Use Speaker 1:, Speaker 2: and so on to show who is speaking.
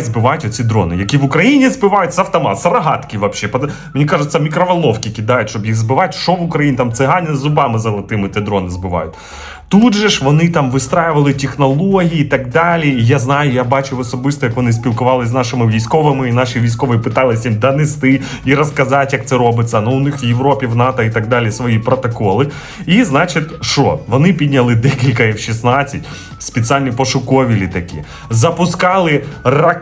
Speaker 1: збивають оці дрони, які в Україні збивають з автомат, з рогатки вообще. Мені кажеться, мікроволновки кидають, щоб їх збивати. Що в Україні там цигані з зубами золотими ті дрони збивають. Тут же ж вони там вистраювали технології і так далі. І я знаю, я бачив особисто, як вони спілкувалися з нашими військовими, і наші військові питалися їм донести і розказати, як це робиться. Ну, у них в Європі, в НАТО і так далі свої протоколи. І значить, що? Вони підняли декілька F-16, спеціальні пошукові літаки, запускали ракети.